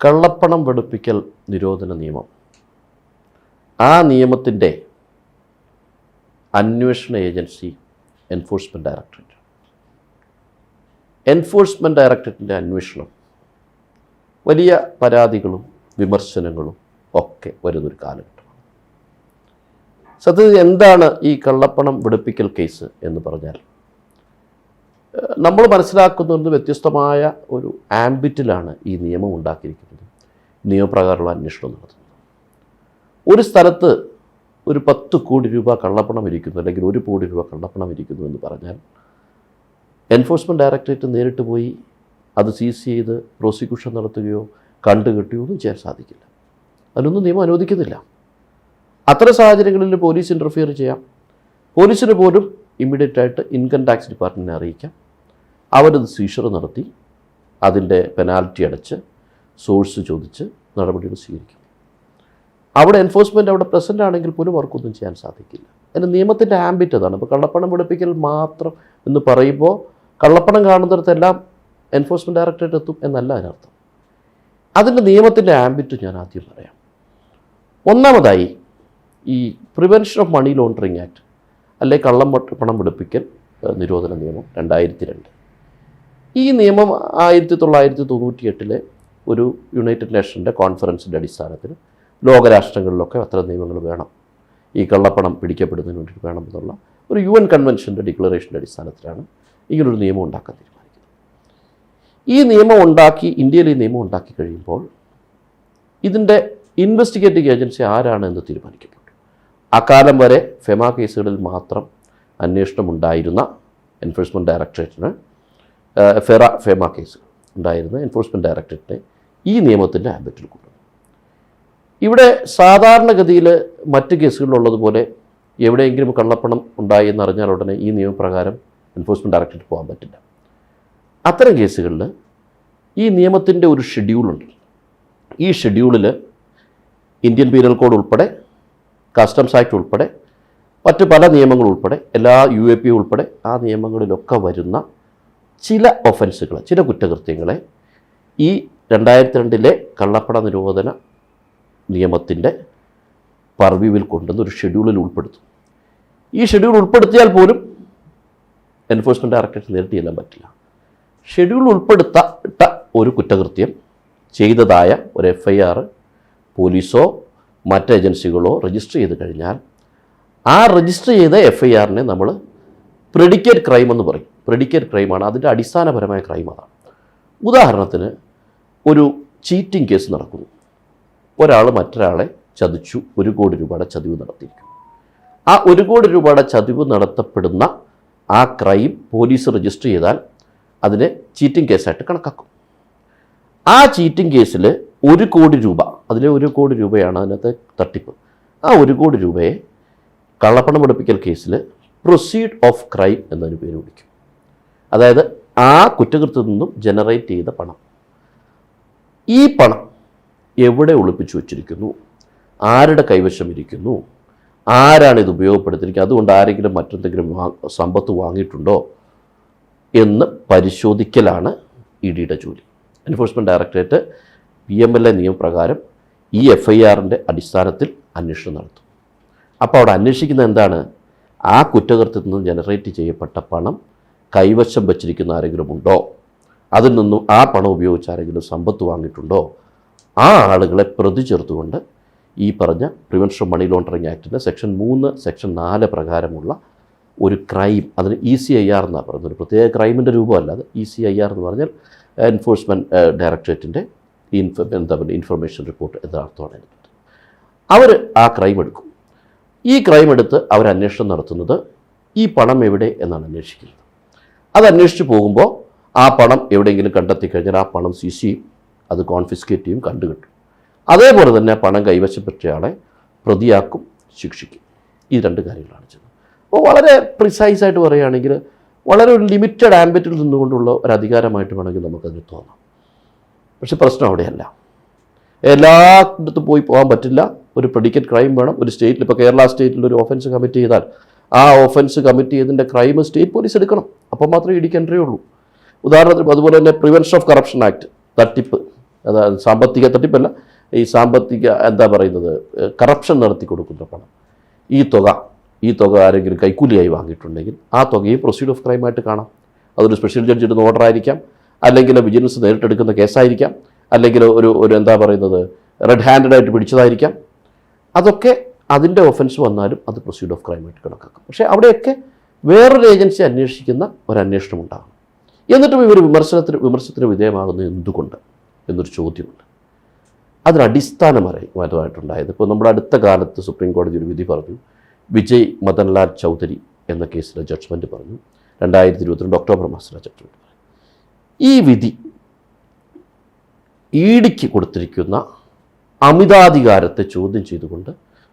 കള്ളപ്പണം വെളുപ്പിക്കൽ നിരോധന നിയമം. ആ നിയമത്തിന്റെ അന്വേഷണ ഏജൻസി എൻഫോഴ്സ്മെന്റ് ഡയറക്ടറേറ്റ്. എൻഫോഴ്സ്മെന്റ് ഡയറക്ടറേറ്റിന്റെ അന്വേഷണം വലിയ പരാതികളും വിമർശനങ്ങളും ഒക്കെ വരുന്നൊരു കാലഘട്ടമാണ്. സത്യത്തിൽ എന്താണ് ഈ കള്ളപ്പണം വെളുപ്പിക്കൽ കേസ് എന്ന് പറഞ്ഞാൽ നമ്മൾ മനസ്സിലാക്കുന്നത് വ്യത്യസ്തമായ ഒരു ആംബിറ്റിലാണ് ഈ നിയമം ഉണ്ടാക്കിയിരിക്കുന്നത്. നിയമപ്രകാരമുള്ള അന്വേഷണം നടത്തുന്നത്. ഒരു സ്ഥലത്ത് ഒരു പത്ത് കോടി രൂപ കള്ളപ്പണം ഇരിക്കുന്നു അല്ലെങ്കിൽ ഒരു കോടി രൂപ കള്ളപ്പണം ഇരിക്കുന്നു എന്ന് പറഞ്ഞാൽ എൻഫോഴ്സ്മെന്റ് ഡയറക്ടറേറ്റ് നേരിട്ട് പോയി അത് സീസ് ചെയ്ത് പ്രോസിക്യൂഷൻ നടത്തുകയോ കണ്ടുകെട്ടുകയോ ഒന്നും ചെയ്യാൻ സാധിക്കില്ല. അതിനൊന്നും നിയമം അനുവദിക്കുന്നില്ല. അത്തരം സാഹചര്യങ്ങളിൽ പോലീസ് ഇന്റർഫിയർ ചെയ്യാം. പോലീസിന് പോലും ഇമ്മീഡിയറ്റ് ആയിട്ട് ഇൻകം ടാക്സ് ഡിപ്പാർട്ട്മെന്റിനെ അറിയിക്കാം. അവരത് സീഷർ നടത്തി അതിന്റെ പെനാൽറ്റി അടച്ച് സോഴ്സ് ചോദിച്ച് നടപടികൾ സ്വീകരിക്കും. അവിടെ എൻഫോഴ്സ്മെന്റ് അവിടെ പ്രസന്റ് ആണെങ്കിൽ പോലും അവർക്കൊന്നും ചെയ്യാൻ സാധിക്കില്ല. അതിന് നിയമത്തിന്റെ ആംബിറ്റ് അതാണ്. ഇപ്പോൾ കള്ളപ്പണം വെളുപ്പിക്കൽ മാത്രം എന്ന് പറയുമ്പോൾ കള്ളപ്പണം കാണുന്നിടത്തെല്ലാം എൻഫോഴ്സ്മെന്റ് ഡയറക്ടറേറ്റ് എത്തും എന്നല്ല അതിനർത്ഥം. അതിന്റെ നിയമത്തിന്റെ ആംബിറ്റ് ഞാൻ ആദ്യം പറയാം. ഒന്നാമതായി ഈ prevention of money laundering act അല്ലെ കള്ളം പണം വെളുപ്പിക്കൽ നിരോധന നിയമം രണ്ടായിരത്തി രണ്ട്. ഈ നിയമം ആയിരത്തി തൊള്ളായിരത്തി തൊണ്ണൂറ്റി എട്ടിലെ ഒരു യുണൈറ്റഡ് നേഷന്റെ കോൺഫറൻസിന്റെ അടിസ്ഥാനത്തിൽ ലോകരാഷ്ട്രങ്ങളിലൊക്കെ അത്തരം നിയമങ്ങൾ വേണം. ഈ കള്ളപ്പണം പിടിക്കപ്പെടുന്നതിന് വേണ്ടി വേണമെന്നുള്ള ഒരു യു എൻ കൺവെൻഷന്റെ ഡിക്ലറേഷന്റെ അടിസ്ഥാനത്തിലാണ് ഇങ്ങനൊരു നിയമം ഉണ്ടാക്കാൻ തീരുമാനിക്കുന്നത്. ഈ നിയമം ഉണ്ടാക്കി ഇന്ത്യയിൽ ഈ നിയമം ഉണ്ടാക്കി കഴിയുമ്പോൾ ഇതിന്റെ ഇൻവെസ്റ്റിഗേറ്റിംഗ് ഏജൻസി ആരാണ് എന്ന് തീരുമാനിക്കപ്പെട്ടു. അക്കാലം വരെ ഫെമ കേസുകളിൽ മാത്രം അന്വേഷണം ഉണ്ടായിരുന്ന എൻഫോഴ്സ്മെന്റ് ഡയറക്ടറേറ്റിന് ഫെറ ഫെമ കേസ് ഉണ്ടായിരുന്ന എൻഫോഴ്സ്മെന്റ് ഡയറക്ടറേറ്റിനെ ഈ നിയമത്തിന്റെ ആംബിറ്റിൽ കൊണ്ടുവന്നു. ഇവിടെ സാധാരണഗതിയിൽ മറ്റ് കേസുകളിലുള്ളതുപോലെ എവിടെയെങ്കിലും കള്ളപ്പണം ഉണ്ടായി എന്നറിഞ്ഞാൽ ഉടനെ ഈ നിയമപ്രകാരം എൻഫോഴ്സ്മെന്റ് ഡയറക്ടറേറ്റ് പോകാൻ പറ്റില്ല. അത്തരം കേസുകളിൽ ഈ നിയമത്തിന്റെ ഒരു ഷെഡ്യൂളുണ്ട് ഈ ഷെഡ്യൂളിൽ ഇന്ത്യൻ പീനൽ കോഡ് ഉൾപ്പെടെ കസ്റ്റംസ് ആക്ട് ഉൾപ്പെടെ മറ്റ് പല നിയമങ്ങൾ ഉൾപ്പെടെ എല്ലാ യു എ പി ഉൾപ്പെടെ ആ നിയമങ്ങളിലൊക്കെ വരുന്ന ചില ഒഫൻസുകൾ ചില കുറ്റകൃത്യങ്ങളെ ഈ രണ്ടായിരത്തി രണ്ടിലെ കള്ളപ്പണ നിരോധന നിയമത്തിന്റെ പർവ്യൂവിൽ കൊണ്ടുവന്ന് ഒരു ഷെഡ്യൂളിൽ ഉൾപ്പെടുത്തും. ഈ ഷെഡ്യൂൾ ഉൾപ്പെടുത്തിയാൽ പോലും എൻഫോഴ്സ്മെന്റ് ഡയറക്ടറേറ്റ് നേരിട്ട് ചെല്ലാൻ പറ്റില്ല. ഷെഡ്യൂൾ ഉൾപ്പെടുത്തപ്പെട്ട ഒരു കുറ്റകൃത്യം ചെയ്തതായ ഒരു എഫ് ഐ ആർ പോലീസോ മറ്റ് ഏജൻസികളോ രജിസ്റ്റർ ചെയ്ത് കഴിഞ്ഞാൽ ആ രജിസ്റ്റർ ചെയ്ത എഫ് ഐ ആറിനെ നമ്മൾ പ്രെഡിക്കേറ്റ് ക്രൈം എന്ന് പറയും. പ്രെഡിക്കേറ്റ് ക്രൈമാണ് അതിന്റെ അടിസ്ഥാനപരമായ ക്രൈം അതാണ്. ഉദാഹരണത്തിന് ഒരു ചീറ്റിംഗ് കേസ് നടക്കുന്നു. ഒരാൾ മറ്റൊരാളെ ചതിച്ചു ഒരു കോടി രൂപയുടെ ചതിവ് നടത്തിയിരിക്കും ആ ഒരു കോടി രൂപയുടെ ചതിവ് നടത്തപ്പെടുന്ന ആ ക്രൈം പോലീസ് രജിസ്റ്റർ ചെയ്താൽ അതിനെ ചീറ്റിംഗ് കേസായിട്ട് കണക്കാക്കും. ആ ചീറ്റിംഗ് കേസിൽ ഒരു കോടി രൂപ അതിലെ ഒരു കോടി രൂപയാണ് അതിനകത്ത് തട്ടിപ്പ്. ആ ഒരു കോടി രൂപയെ കള്ളപ്പണം വെളുപ്പിക്കൽ കേസിൽ പ്രൊസീഡ് ഓഫ് ക്രൈം എന്നതിന് പേര് വിളിക്കും. അതായത് ആ കുറ്റകൃത്യത്തിൽ നിന്നും ജനറേറ്റ് ചെയ്ത പണം. ഈ പണം എവിടെ ഒളിപ്പിച്ചു വച്ചിരിക്കുന്നു? ആരുടെ കൈവശം ഇരിക്കുന്നു? ആരാണ് ഇത് ഉപയോഗപ്പെടുത്തിയിരിക്കുന്നത്? അതുകൊണ്ട് ആരെങ്കിലും മറ്റെന്തെങ്കിലും സമ്പത്ത് വാങ്ങിയിട്ടുണ്ടോ? എന്ന് പരിശോധിക്കലാണ് ഇ ഡിയുടെ ജോലി. Enforcement directorate P M L A നിയമപ്രകാരം ഈ എഫ് ഐ ആറിന്റെ അടിസ്ഥാനത്തിൽ അന്വേഷണം നടത്തും. അപ്പോൾ അവിടെ അന്വേഷിക്കുന്നത് എന്താണ്? ആ കുറ്റകൃത്യത്തിൽ നിന്ന് ജനറേറ്റ് ചെയ്യപ്പെട്ട പണം കൈവശം വച്ചിരിക്കുന്ന ആരെങ്കിലും ഉണ്ടോ? അതിൽ നിന്നും ആ പണം ഉപയോഗിച്ച് ആരെങ്കിലും സമ്പത്ത് വാങ്ങിയിട്ടുണ്ടോ? ആ ആളുകളെ പ്രതി ചേർത്തുകൊണ്ട് ഈ പറഞ്ഞ പ്രിവെൻഷൻ മണി ലോണ്ടറിങ് ആക്ടിന്റെ സെക്ഷൻ മൂന്ന് സെക്ഷൻ നാല് പ്രകാരമുള്ള ഒരു ക്രൈം അതിന് ഇ സി ഐ ആർ എന്നാണ് പറയുന്നത്. ഒരു പ്രത്യേക ക്രൈമിന്റെ രൂപമല്ല അത്. ഇ സി ഐ ആർ എന്ന് പറഞ്ഞാൽ എൻഫോഴ്സ്മെന്റ് ഡയറക്ടറേറ്റിന്റെ ഇൻഫ എന്താ പറയുക ഇൻഫർമേഷൻ റിപ്പോർട്ട് എന്ന അർത്ഥമാണ് അവർ ആ ക്രൈം എടുക്കും. ഈ ക്രൈം എടുത്ത് അവർ അന്വേഷണം നടത്തുന്നത് ഈ പണം എവിടെ എന്നാണ് അന്വേഷിക്കുന്നത്? അത് അന്വേഷിച്ച് പോകുമ്പോൾ ആ പണം എവിടെയെങ്കിലും കണ്ടെത്തി കഴിഞ്ഞാൽ ആ പണം സീസ് ചെയ്യും അത് കോൺഫിസ്കേറ്റ് ചെയ്യും കണ്ടുകിട്ടും. അതേപോലെ തന്നെ പണം കൈവശപ്പെട്ടയാളെ പ്രതിയാക്കും ശിക്ഷിക്കും. ഈ രണ്ട് കാര്യങ്ങളാണ് ചെയ്യുന്നത് അപ്പോൾ വളരെ പ്രിസൈസ് ആയിട്ട് പറയുകയാണെങ്കിൽ വളരെ ഒരു ലിമിറ്റഡ് ആംബിറ്റിൽ നിന്നുകൊണ്ടുള്ള ഒരു അധികാരമായിട്ട് വേണമെങ്കിൽ നമുക്കതിന് തോന്നാം. പക്ഷെ പ്രശ്നം അവിടെയല്ല. എല്ലായിടത്തും പോയി പോകാൻ പറ്റില്ല. ഒരു പ്രെഡിക്കറ്റ് ക്രൈം വേണം. ഒരു സ്റ്റേറ്റിൽ ഇപ്പോൾ കേരള സ്റ്റേറ്റിൽ ഒരു ഓഫൻസ് കമ്മിറ്റ് ചെയ്താൽ ആ ഓഫൻസ് കമ്മിറ്റ് ചെയ്തതിന്റെ ക്രൈം സ്റ്റേറ്റ് പോലീസ് എടുക്കണം. അപ്പോൾ മാത്രമേ ഇടിക്ക് എൻട്രി ഉള്ളൂ. ഉദാഹരണത്തിന് അതുപോലെ തന്നെ പ്രിവെൻഷൻ ഓഫ് കറപ്ഷൻ ആക്ട് തട്ടിപ്പ്. അതായത് സാമ്പത്തിക തട്ടിപ്പല്ല ഈ സാമ്പത്തിക എന്താ പറയുന്നത് കറപ്ഷൻ നടത്തി കൊടുക്കുന്ന പണം. ഈ തുക ഈ തുക ആരെങ്കിലും കൈക്കൂലിയായി വാങ്ങിയിട്ടുണ്ടെങ്കിൽ ആ തുകയും പ്രൊസീഡ് ഓഫ് ക്രൈമായിട്ട് കാണാം. അതൊരു സ്പെഷ്യൽ ജഡ്ജ് ഇടുന്ന ഓർഡർ ആയിരിക്കാം. അല്ലെങ്കിൽ വിജിലൻസ് നേരിട്ടെടുക്കുന്ന കേസായിരിക്കാം. അല്ലെങ്കിൽ ഒരു ഒരു എന്താ പറയുന്നത് റെഡ് ഹാൻഡഡ് ആയിട്ട് പിടിച്ചതായിരിക്കാം. അതൊക്കെ അതിന്റെ ഒഫൻസ് വന്നാലും അത് പ്രൊസീഡ് ഓഫ് ക്രൈമായിട്ട് കണക്കാക്കും. പക്ഷേ അവിടെയൊക്കെ വേറൊരു ഏജൻസി അന്വേഷിക്കുന്ന ഒരു അന്വേഷണം ഉണ്ടാകും എന്നിട്ടും ഇവർ വിമർശനത്തിന് വിമർശനത്തിന് വിധേയമാകുന്നത് എന്തുകൊണ്ട് എന്നൊരു ചോദ്യമുണ്ട്. അതിന് അടിസ്ഥാനപരമായിട്ടുണ്ടായത് ഇപ്പോൾ നമ്മുടെ അടുത്ത കാലത്ത് സുപ്രീം കോടതി ഒരു വിധി പറഞ്ഞു വിജയ് മദൻലാൽ ചൗധരി എന്ന കേസിലെ ജഡ്ജ്മെന്റ് പറഞ്ഞു രണ്ടായിരത്തി ഇരുപത്തിരണ്ട് ഒക്ടോബർ മാസത്തിലെ ജഡ്ജ്മെന്റ് പറഞ്ഞു. ഈ വിധി ഇ ഡിക്ക് കൊടുത്തിരിക്കുന്ന അമിതാധികാരത്തെ ചോദ്യം ചെയ്തുകൊണ്ട്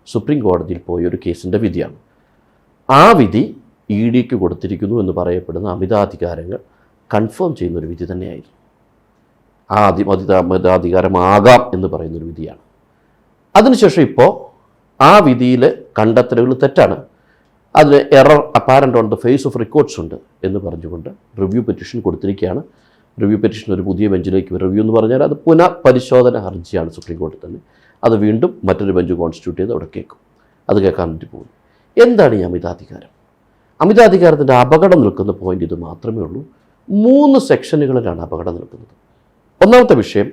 സുപ്രീം കോടതിയിൽ പോയ ഒരു കേസിന്റെ വിധിയാണ്. ആ വിധി ഇ ഡിക്ക് കൊടുത്തിരിക്കുന്നു എന്ന് പറയപ്പെടുന്ന അമിതാധികാരങ്ങൾ കൺഫേം ചെയ്യുന്ന ഒരു വിധി തന്നെയായിരുന്നു. ആ അതി അമിത അമിതാധികാരമാകാം എന്ന് പറയുന്നൊരു വിധിയാണ്. അതിനുശേഷം ഇപ്പോൾ ആ വിധിയിലെ കണ്ടെത്തലുകൾ തെറ്റാണ്. അതിന് error apparent on the face of records ഉണ്ട് എന്ന് പറഞ്ഞുകൊണ്ട് റിവ്യൂ പെറ്റീഷൻ കൊടുത്തിരിക്കുകയാണ്. റിവ്യൂ പെറ്റീഷൻ ഒരു പുതിയ ബെഞ്ചിലേക്ക് റിവ്യൂ എന്ന് പറഞ്ഞാൽ അത് പുനഃപരിശോധന ഹർജിയാണ് സുപ്രീം കോടതി തന്നെ. അത് വീണ്ടും മറ്റൊരു ബെഞ്ച് കോൺസ്റ്റിറ്റ്യൂട്ട് ചെയ്ത് അവിടെ കേൾക്കും. അത് കേൾക്കാൻ വേണ്ടി പോകും എന്താണ് ഈ അമിതാധികാരം? അമിതാധികാരത്തിന്റെ അപകടം നിൽക്കുന്ന പോയിന്റ് ഇത് മാത്രമേ ഉള്ളൂ. മൂന്ന് സെക്ഷനുകളിലാണ് അപകടം നിൽക്കുന്നത്. ഒന്നാമത്തെ വിഷയം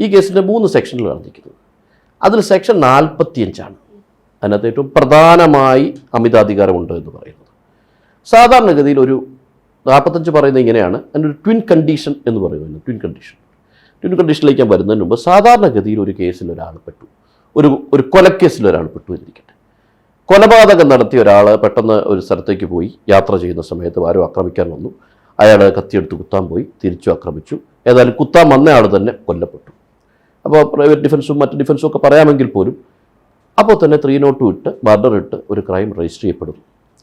ഈ കേസിന്റെ മൂന്ന് സെക്ഷനുകളാണ് നിൽക്കുന്നത് അതിൽ സെക്ഷൻ നാൽപ്പത്തിയഞ്ചാണ് അതിനകത്ത് ഏറ്റവും പ്രധാനമായി അമിതാധികാരമുണ്ട് എന്ന് പറയുന്നത്. സാധാരണഗതിയിൽ ഒരു നാൽപ്പത്തഞ്ച് പറയുന്നത് ഇങ്ങനെയാണ്. അതിന്റെ ഒരു ട്വിൻ കണ്ടീഷൻ എന്ന് പറയുന്നത് ട്വിൻ കണ്ടീഷൻ ട്വിൻ കണ്ടീഷനിലേക്ക് ഞാൻ വരുന്നതിന് മുമ്പ് സാധാരണഗതിയിൽ ഒരു കേസിൽ ഒരാൾ പെട്ടു. ഒരു ഒരു കൊലക്കേസിൽ ഒരാൾ പെട്ടു എന്നിരിക്കട്ടെ. കൊലപാതകം നടത്തിയ ഒരാൾ പെട്ടെന്ന് ഒരു സ്ഥലത്തേക്ക് പോയി യാത്ര ചെയ്യുന്ന സമയത്ത് ആരും ആക്രമിക്കാൻ വന്നു. അയാൾ കത്തിയെടുത്ത് കുത്താൻ പോയി തിരിച്ചു ആക്രമിച്ചു. ഏതായാലും കുത്താൻ വന്നയാൾ തന്നെ കൊല്ലപ്പെട്ടു. അപ്പോൾ പ്രൈവറ്റ് ഡിഫൻസും മറ്റ് ഡിഫൻസും ഒക്കെ പറയാമെങ്കിൽ പോലും അപ്പോൾ തന്നെ ത്രീ നോട്ട് ഇട്ട് മർഡർ ഇട്ട് ഒരു ക്രൈം രജിസ്റ്റർ ചെയ്യപ്പെടും.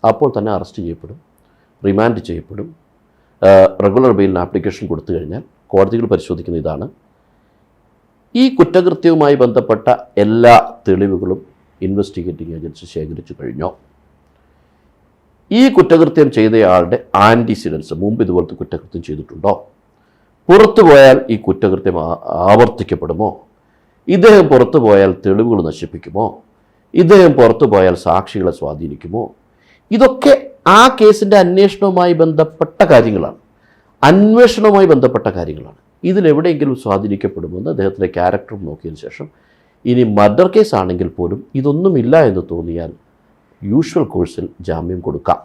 അപ്പോൾ തന്നെ അറസ്റ്റ് ചെയ്യപ്പെടും റിമാൻഡ് ചെയ്യപ്പെടും. റെഗുലർ ബെയിലിന് ആപ്ലിക്കേഷൻ കൊടുത്തു കഴിഞ്ഞാൽ കോടതികൾ പരിശോധിക്കുന്ന ഇതാണ്. ഈ കുറ്റകൃത്യവുമായി ബന്ധപ്പെട്ട എല്ലാ തെളിവുകളും ഇൻവെസ്റ്റിഗേറ്റിംഗ് ഏജൻസി ശേഖരിച്ചു കഴിഞ്ഞോ. ഈ കുറ്റകൃത്യം ചെയ്തയാളുടെ ആന്റിസിഡൻസ് മുമ്പ് ഇതുപോലത്തെ കുറ്റകൃത്യം ചെയ്തിട്ടുണ്ടോ? പുറത്തു പോയാൽ ഈ കുറ്റകൃത്യം ആവർത്തിക്കപ്പെടുമോ? ഇദ്ദേഹം പുറത്തു പോയാൽ തെളിവുകൾ നശിപ്പിക്കുമോ? ഇദ്ദേഹം പുറത്തു പോയാൽ സാക്ഷികളെ സ്വാധീനിക്കുമോ? ഇതൊക്കെ ആ കേസിന്റെ അന്വേഷണവുമായി ബന്ധപ്പെട്ട കാര്യങ്ങളാണ്. അന്വേഷണവുമായി ബന്ധപ്പെട്ട കാര്യങ്ങളാണ്. ഇതിലെവിടെയെങ്കിലും സ്വാധീനിക്കപ്പെടുമെന്ന് അദ്ദേഹത്തിന്റെ ക്യാരക്ടറും നോക്കിയതിന് ശേഷം ഇനി മർഡർ കേസ് ആണെങ്കിൽ പോലും ഇതൊന്നുമില്ല എന്ന് തോന്നിയാൽ യൂഷ്വൽ കോഴ്സിൽ ജാമ്യം കൊടുക്കാം.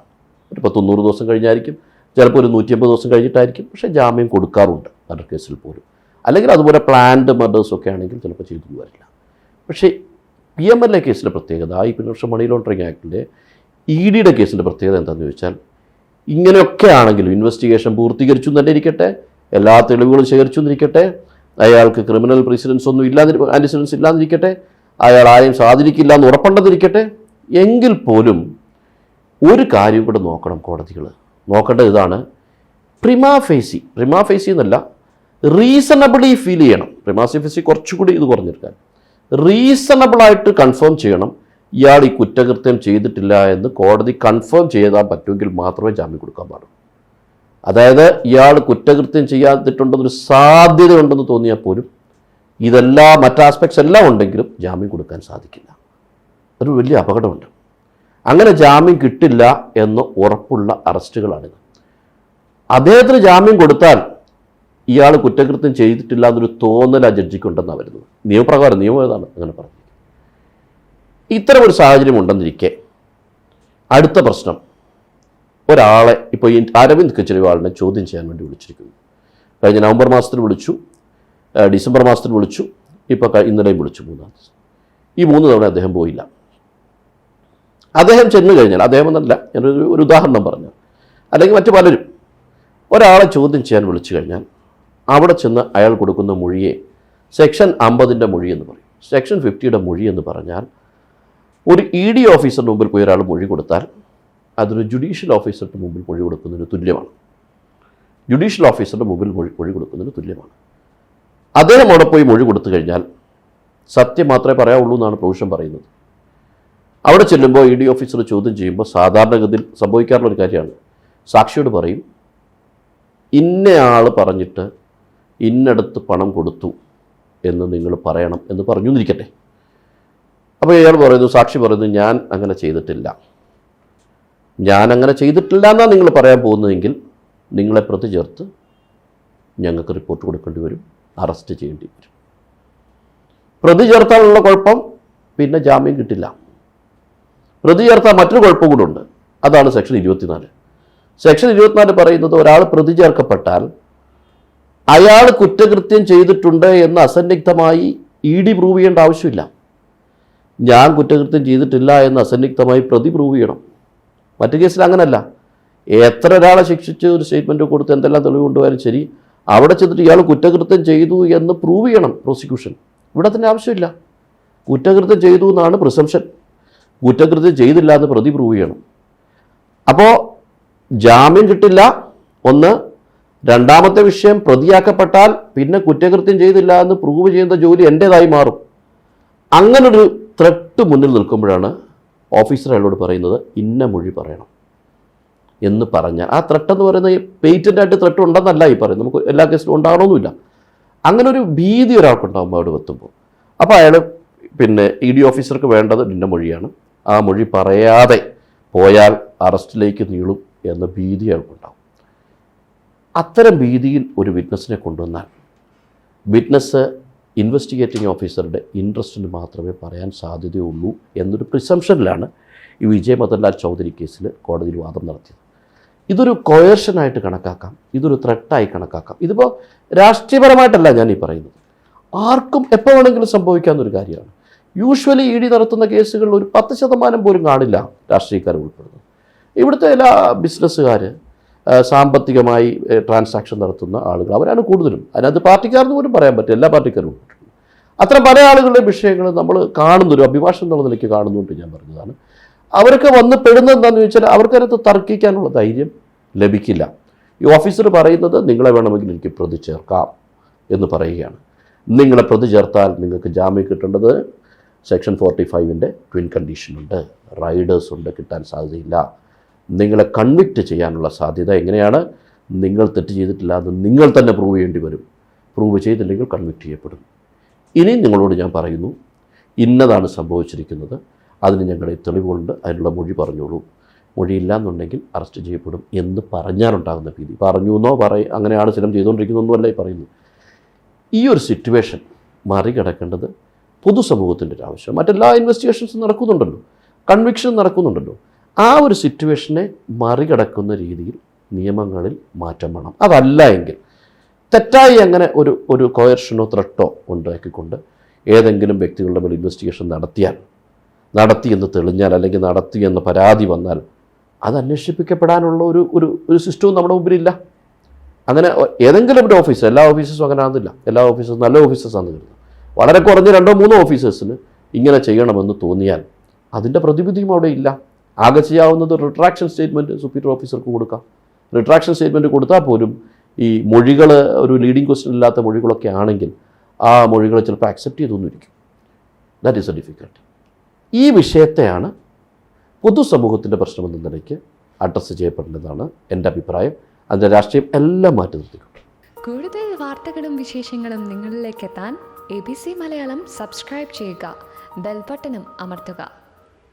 ഒരു പത്തൊന്നൂറ് ദിവസം കഴിഞ്ഞായിരിക്കും. ചിലപ്പോൾ ഒരു നൂറ്റിയമ്പത് ദിവസം കഴിഞ്ഞിട്ടായിരിക്കും. പക്ഷേ ജാമ്യം കൊടുക്കാറുണ്ട് മർഡർ കേസിൽ പോലും. അല്ലെങ്കിൽ അതുപോലെ പ്ലാൻഡ് മർഡേഴ്സ് ഒക്കെ ആണെങ്കിൽ ചിലപ്പോൾ ചെയ്തു വരില്ല. പക്ഷേ പി എം എൽ എ കേസിന്റെ പ്രത്യേകത ഈ പിന്നർഷ മണി ലോണ്ടറിങ് ആക്ടിലെ ഇ ഡിയുടെ കേസിന്റെ പ്രത്യേകത എന്താണെന്ന് ചോദിച്ചാൽ ഇങ്ങനെയൊക്കെ ആണെങ്കിലും ഇൻവെസ്റ്റിഗേഷൻ പൂർത്തീകരിച്ചു തന്നെ ഇരിക്കട്ടെ. എല്ലാ തെളിവുകളും ശേഖരിച്ചു എന്നിരിക്കട്ടെ അയാൾക്ക് ക്രിമിനൽ പ്രിസിഡൻസ് ഒന്നും ഇല്ലാതി ആന്റിസിഡൻസ് ഇല്ലാതിരിക്കട്ടെ. അയാൾ ആരെയും സ്വാധീനിക്കില്ല എന്ന് ഉറപ്പുണ്ടെന്നിരിക്കട്ടെ. എങ്കിൽ പോലും ഒരു കാര്യം ഇവിടെ നോക്കണം കോടതികൾ നോക്കേണ്ടത് ഇതാണ്. പ്രിമാ ഫേസി പ്രിമാ ഫേസി എന്നല്ല റീസണബിളി ഫീൽ ചെയ്യണം. പ്രിമാസി ഫേസി കുറച്ചുകൂടി ഇത് കുറഞ്ഞെടുക്കാൻ റീസണബിളായിട്ട് കൺഫേം ചെയ്യണം. ഇയാൾ ഈ കുറ്റകൃത്യം ചെയ്തിട്ടില്ല എന്ന് കോടതി കൺഫേം ചെയ്താൽ പറ്റുമെങ്കിൽ മാത്രമേ ജാമ്യം കൊടുക്കാൻ പാടുള്ളൂ. അതായത് ഇയാൾ കുറ്റകൃത്യം ചെയ്യാതിട്ടുണ്ടെന്നൊരു സാധ്യത ഉണ്ടെന്ന് തോന്നിയാൽ പോലും ഇതെല്ലാം മറ്റ് ആസ്പെക്ട്സ് എല്ലാം ഉണ്ടെങ്കിലും ജാമ്യം കൊടുക്കാൻ സാധിക്കില്ല. അതൊരു വലിയ അപകടമുണ്ട്. അങ്ങനെ ജാമ്യം കിട്ടില്ല എന്ന് ഉറപ്പുള്ള അറസ്റ്റുകളാണിത്. അദ്ദേഹത്തിന് ജാമ്യം കൊടുത്താൽ ഇയാൾ കുറ്റകൃത്യം ചെയ്തിട്ടില്ല എന്നൊരു തോന്നൽ ആ ജഡ്ജിക്കുണ്ടെന്നാണ് വരുന്നത്. നിയമപ്രകാരം നിയമം ഏതാണ്? അങ്ങനെ പറഞ്ഞു. ഇത്തരം ഒരു സാഹചര്യം ഉണ്ടെന്നിരിക്കെ അടുത്ത പ്രശ്നം ഒരാളെ ഇപ്പോൾ ഈ അരവിന്ദ് കെജ്രിവാളിനെ ചോദ്യം ചെയ്യാൻ വേണ്ടി വിളിച്ചിരിക്കുന്നു. കഴിഞ്ഞ നവംബർ മാസത്തിൽ വിളിച്ചു ഡിസംബർ മാസത്തിൽ വിളിച്ചു ഇപ്പോൾ ഇന്നലെയും വിളിച്ചു മൂന്നാം ഈ മൂന്ന് തവണ അദ്ദേഹം പോയില്ല. അദ്ദേഹം ചെന്നു കഴിഞ്ഞാൽ അദ്ദേഹം എന്നല്ല ഞാനൊരു ഒരു ഉദാഹരണം പറഞ്ഞു അല്ലെങ്കിൽ മറ്റു പലരും ഒരാളെ ചോദ്യം ചെയ്യാൻ വിളിച്ചു കഴിഞ്ഞാൽ അവിടെ ചെന്ന് അയാൾ കൊടുക്കുന്ന മൊഴിയെ സെക്ഷൻ അമ്പതിന്റെ മൊഴി എന്ന് പറയും. സെക്ഷൻ ഫിഫ്റ്റിയുടെ മൊഴി എന്ന് പറഞ്ഞാൽ ഒരു ഇ ഡി ഓഫീസറിന് മുമ്പിൽ പോയി ഒരാൾ മൊഴി കൊടുത്താൽ അതൊരു ജുഡീഷ്യൽ ഓഫീസറുടെ മുമ്പിൽ മൊഴി കൊടുക്കുന്നതിന് തുല്യമാണ്. ജുഡീഷ്യൽ ഓഫീസറുടെ മുമ്പിൽ മൊഴി മൊഴി കൊടുക്കുന്നതിന് തുല്യമാണ്. അദ്ദേഹം അവിടെ പോയി മൊഴി കൊടുത്തു കഴിഞ്ഞാൽ സത്യം മാത്രമേ പറയാവുള്ളൂ എന്നാണ് പ്രൊവിഷൻ പറയുന്നത്. അവിടെ ചെല്ലുമ്പോൾ ഇ ഡി ഓഫീസർ ചോദ്യം ചെയ്യുമ്പോൾ സാധാരണഗതിയിൽ സംഭവിക്കാറുള്ള ഒരു കാര്യമാണ്. സാക്ഷിയോട് പറയും ഇന്നയാൾ പറഞ്ഞിട്ട് ഇന്നടത്ത് പണം കൊടുത്തു എന്ന് നിങ്ങൾ പറയണം എന്ന് പറഞ്ഞു എന്നിരിക്കട്ടെ അപ്പോൾ ഇയാൾ പറയുന്നു സാക്ഷി പറയുന്നു ഞാൻ അങ്ങനെ ചെയ്തിട്ടില്ല. ഞാൻ അങ്ങനെ ചെയ്തിട്ടില്ല എന്നാണ് നിങ്ങൾ പറയാൻ പോകുന്നതെങ്കിൽ നിങ്ങളെ പ്രതി ചേർത്ത് ഞങ്ങൾക്ക് റിപ്പോർട്ട് കൊടുക്കേണ്ടി വരും അറസ്റ്റ് ചെയ്യേണ്ടി വരും. പ്രതി ചേർത്താലുള്ള കുഴപ്പം പിന്നെ ജാമ്യം കിട്ടില്ല. പ്രതി ചേർത്താൽ മറ്റൊരു കുഴപ്പം കൂടെ ഉണ്ട്. അതാണ് സെക്ഷൻ ഇരുപത്തിനാല്. സെക്ഷൻ ഇരുപത്തിനാല് പറയുന്നത് ഒരാൾ പ്രതി ചേർക്കപ്പെട്ടാൽ അയാൾ കുറ്റകൃത്യം ചെയ്തിട്ടുണ്ട് എന്ന് അസന്നിഗ്ധമായി ഇ ഡി പ്രൂവ് ചെയ്യേണ്ട ആവശ്യമില്ല. ഞാൻ കുറ്റകൃത്യം ചെയ്തിട്ടില്ല എന്ന് അസന്നിഗ്ധമായി പ്രതി പ്രൂവ് ചെയ്യണം. മറ്റു കേസിൽ അങ്ങനല്ല. എത്ര ഒരാളെ ശിക്ഷിച്ച് ഒരു സ്റ്റേറ്റ്മെന്റ് കൊടുത്ത് എന്തെല്ലാം തെളിവ് കൊണ്ടുപോയാലും ശരി അവിടെ ചെന്നിട്ട് ഇയാൾ കുറ്റകൃത്യം ചെയ്തു എന്ന് പ്രൂവ് ചെയ്യണം പ്രോസിക്യൂഷൻ ഇവിടെ തന്നെ ആവശ്യമില്ല. കുറ്റകൃത്യം ചെയ്തു എന്നാണ് പ്രിസംഷൻ കുറ്റകൃത്യം ചെയ്തില്ല എന്ന് പ്രതി പ്രൂവ് ചെയ്യണം. അപ്പോൾ ജാമ്യം കിട്ടില്ല. ഒന്ന് രണ്ടാമത്തെ വിഷയം പ്രതിയാക്കപ്പെട്ടാൽ പിന്നെ കുറ്റകൃത്യം ചെയ്തില്ല എന്ന് പ്രൂവ് ചെയ്യുന്ന ജോലി എന്റേതായി മാറും. അങ്ങനൊരു ത്രെട്ട് മുന്നിൽ നിൽക്കുമ്പോഴാണ് ഓഫീസർ അയാളോട് പറയുന്നത് ഇന്ന മൊഴി പറയണം. എന്ന് പറഞ്ഞാൽ ആ ത്രെട്ട് എന്ന് പറയുന്നത് പേറ്റന്റായിട്ട് ത്രെട്ട് ഉണ്ടെന്നല്ല ഈ പറയുന്നത്. നമുക്ക് എല്ലാ കേസിലും ഉണ്ടാകണമെന്നില്ല. അങ്ങനെ ഒരു ഭീതി ഒരാൾക്കുണ്ടാകുമ്പോൾ അവിടെ എത്തുമ്പോൾ. അപ്പോൾ അയാൾ പിന്നെ ഇ ഡി ഓഫീസർക്ക് വേണ്ടത് ഇന്ന മൊഴിയാണ്. ആ മൊഴി പറയാതെ പോയാൽ അറസ്റ്റിലേക്ക് നീളും എന്ന ഭീതി അയാൾക്കുണ്ടാകും. അത്തരം ഭീതിയിൽ ഒരു വിറ്റ്നസ്സിനെ കൊണ്ടുവന്നാൽ വിറ്റ്നസ് ഇൻവെസ്റ്റിഗേറ്റിംഗ് ഓഫീസറുടെ ഇൻട്രസ്റ്റിന് മാത്രമേ പറയാൻ സാധ്യതയുള്ളൂ എന്നൊരു പ്രിസംഷനിലാണ് ഈ വിജയ് മദൻലാൽ ചൗധരി കേസിൽ കോടതിയിൽ വാദം നടത്തിയത്. ഇതൊരു കൊയർഷനായിട്ട് കണക്കാക്കാം. ഇതൊരു ത്രെട്ടായി കണക്കാക്കാം. ഇതിപ്പോൾ രാഷ്ട്രീയപരമായിട്ടല്ല ഞാൻ ഈ പറയുന്നത്. ആർക്കും എപ്പോൾ വേണമെങ്കിലും സംഭവിക്കാവുന്നൊരു കാര്യമാണ്. യൂഷ്വലി ഇ ഡി നടത്തുന്ന കേസുകളിൽ ഒരു പത്ത് ശതമാനം പോലും കാണില്ല രാഷ്ട്രീയക്കാർ ഉൾപ്പെടുന്നത്. ഇവിടുത്തെ എല്ലാ ബിസിനസ്സുകാർ സാമ്പത്തികമായി ട്രാൻസാക്ഷൻ നടത്തുന്ന ആളുകൾ. അവരാണ് കൂടുതലും. അതിനകത്ത് പാർട്ടിക്കാരെന്ന് പോലും പറയാൻ പറ്റും എല്ലാ പാർട്ടിക്കാരും അത്തരം പല ആളുകളുടെ വിഷയങ്ങൾ നമ്മൾ കാണുന്നൊരു അഭിഭാഷണം എന്നുള്ള നിലയ്ക്ക് കാണുന്നുണ്ട് ഞാൻ പറഞ്ഞതാണ്. അവരൊക്കെ വന്ന് പെടുന്നത് എന്താണെന്ന് ചോദിച്ചാൽ അവർക്കതിനകത്ത് തർക്കിക്കാനുള്ള ധൈര്യം ലഭിക്കില്ല. ഈ ഓഫീസർ പറയുന്നത് നിങ്ങളെ വേണമെങ്കിൽ എനിക്ക് പ്രതി ചേർക്കാം എന്ന് പറയുകയാണ്. നിങ്ങളെ പ്രതി ചേർത്താൽ നിങ്ങൾക്ക് ജാമ്യം കിട്ടേണ്ടത് സെക്ഷൻ ഫോർട്ടി ഫൈവിന്റെ ട്വിൻ കണ്ടീഷനുണ്ട്. റൈഡേഴ്സ് ഉണ്ട് കിട്ടാൻ സാധ്യതയില്ല. നിങ്ങളെ കൺവിക്റ്റ് ചെയ്യാനുള്ള സാധ്യത എങ്ങനെയാണ്? നിങ്ങൾ തെറ്റ് ചെയ്തിട്ടില്ല അത് നിങ്ങൾ തന്നെ പ്രൂവ് ചെയ്യേണ്ടി വരും. പ്രൂവ് ചെയ്തില്ലെങ്കിൽ കൺവിക്റ്റ് ചെയ്യപ്പെടും. ഇനി നിങ്ങളോട് ഞാൻ പറയുന്നു ഇന്നതാണ് സംഭവിച്ചിരിക്കുന്നത്. അതിന് ഞങ്ങളുടെ തെളിവുകളുണ്ട് അതിനുള്ള മൊഴി പറഞ്ഞോളൂ. മൊഴിയില്ല എന്നുണ്ടെങ്കിൽ അറസ്റ്റ് ചെയ്യപ്പെടും എന്ന് പറഞ്ഞാലുണ്ടാകുന്ന ഭീതി. പറഞ്ഞു എന്നോ പറയ അങ്ങനെയാണ് സ്ഥിരം ചെയ്തുകൊണ്ടിരിക്കുന്നൊന്നുമല്ല ഈ പറയുന്നു ഈ ഒരു സിറ്റുവേഷൻ മറികടക്കേണ്ടത് പൊതുസമൂഹത്തിന്റെ ഒരു ആവശ്യം മറ്റെല്ലാ ഇൻവെസ്റ്റിഗേഷൻസും നടക്കുന്നുണ്ടല്ലോ. കൺവിക്ഷൻ നടക്കുന്നുണ്ടല്ലോ. ആ ഒരു സിറ്റുവേഷനെ മറികടക്കുന്ന രീതിയിൽ നിയമങ്ങളിൽ മാറ്റം വേണം. അതല്ല എങ്കിൽ തെറ്റായി അങ്ങനെ ഒരു ഒരു കോയർഷനോ ത്രട്ടോ ഉണ്ടാക്കിക്കൊണ്ട് ഏതെങ്കിലും വ്യക്തികളുടെ മേൽ ഇൻവെസ്റ്റിഗേഷൻ നടത്തിയാൽ നടത്തി എന്ന് തെളിഞ്ഞാൽ അല്ലെങ്കിൽ നടത്തി എന്ന് പരാതി വന്നാൽ അത് അന്വേഷിപ്പിക്കപ്പെടാനുള്ള ഒരു ഒരു ഒരു സിസ്റ്റവും നമ്മുടെ മുമ്പിലില്ല. അങ്ങനെ ഏതെങ്കിലും ഒരു ഓഫീസ് എല്ലാ ഓഫീസസും അങ്ങനെ ആകുന്നില്ല എല്ലാ ഓഫീസേഴ്സും നല്ല ഓഫീസേഴ്സാണെന്ന് കരുതുന്നു വളരെ കുറഞ്ഞ രണ്ടോ മൂന്നോ ഓഫീസേഴ്സിന് ഇങ്ങനെ ചെയ്യണമെന്ന് തോന്നിയാൽ അതിന്റെ പ്രതിവിധിയും അവിടെ ഇല്ല. ആകെ ചെയ്യാവുന്നത് റിട്രാക്ഷൻ സ്റ്റേറ്റ്മെന്റ് സുപ്പീരിയർ ഓഫീസർക്ക് കൊടുക്കാം. റിട്രാക്ഷൻ സ്റ്റേറ്റ്മെന്റ് കൊടുത്താൽ പോലും ഈ മൊഴികൾ ഒരു ലീഡിങ് ക്വസ്റ്റ്യൻ ഇല്ലാത്ത മൊഴികളൊക്കെ ആണെങ്കിൽ ആ മൊഴികൾ ചിലപ്പോൾ അക്സെപ്റ്റ് ചെയ്തൊന്നിരിക്കും. ദാറ്റ് ഈസ് എ ഡിഫിക്കൽട്ട് ഈ വിഷയത്തെയാണ് പൊതുസമൂഹത്തിന്റെ പ്രശ്നമെന്ന നിലയ്ക്ക് അഡ്രസ്സ് ചെയ്യപ്പെടേണ്ടതാണ് എന്റെ അഭിപ്രായം. അതിന്റെ രാഷ്ട്രീയം എല്ലാം മാറ്റി നിർത്തിക്കൊണ്ട് കൂടുതൽ വാർത്തകളും വിശേഷങ്ങളും നിങ്ങളിലേക്ക് എത്താൻ A B C Malayalam subscribe ചെയ്യുക. ബെൽബട്ടനും അമർത്തുക.